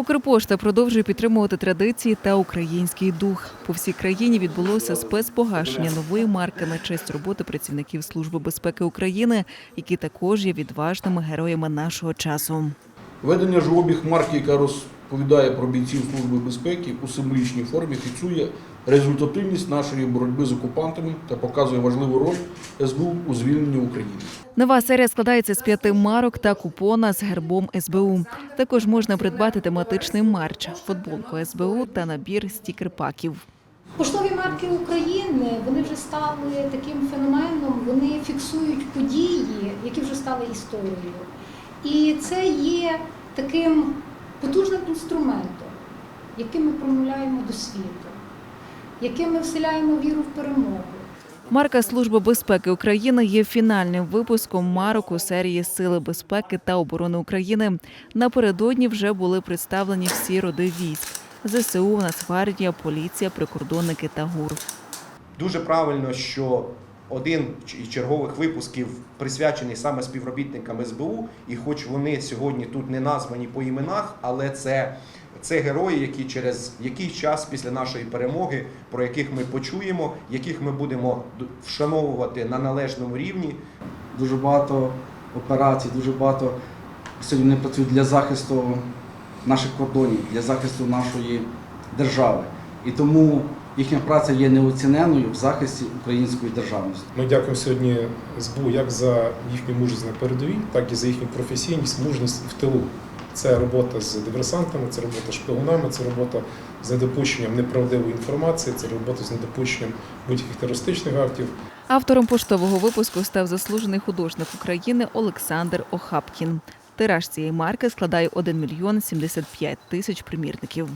Укрпошта продовжує підтримувати традиції та український дух. По всій країні відбулося спецпогашення нової марки на честь роботи працівників Служби безпеки України, які також є відважними героями нашого часу. Введення ж обіг марки, яка розповідає про бійців Служби безпеки у символічній формі, фіксує результативність нашої боротьби з окупантами та показує важливу роль СБУ у звільненні України. Нова серія складається з п'яти марок та купона з гербом СБУ. Також можна придбати тематичний марч, футболку СБУ та набір стікер-паків. Поштові марки України вони вже стали таким феноменом, вони фіксують події, які вже стали історією. І це є таким потужним інструментом, яким ми промовляємо до світу, яким ми вселяємо віру в перемогу. Марка Служби безпеки України є фінальним випуском марок у серії Сили безпеки та оборони України. Напередодні вже були представлені всі роди військ: ЗСУ, Нацгвардія, поліція, прикордонники та ГУР. Дуже правильно, що один із чергових випусків присвячений саме співробітникам СБУ, і хоч вони сьогодні тут не названі по іменах, але це, це герої, які через якийсь час після нашої перемоги, про яких ми почуємо, яких ми будемо вшановувати на належному рівні, дуже багато операцій, дуже багато сьогодні вони працюють для захисту наших кордонів, для захисту нашої держави. І тому їхня праця є неоціненою в захисті української державності. Ми дякуємо сьогодні СБУ як за їхню мужність на передовій, так і за їхню професійність, мужність в тилу. Це робота з диверсантами, це робота з шпигунами, це робота з недопущенням неправдивої інформації, це робота з недопущенням будь-яких терористичних актів. Автором поштового випуску став заслужений художник України Олександр Охапкін. Тираж цієї марки складає 1 мільйон 75 тисяч примірників.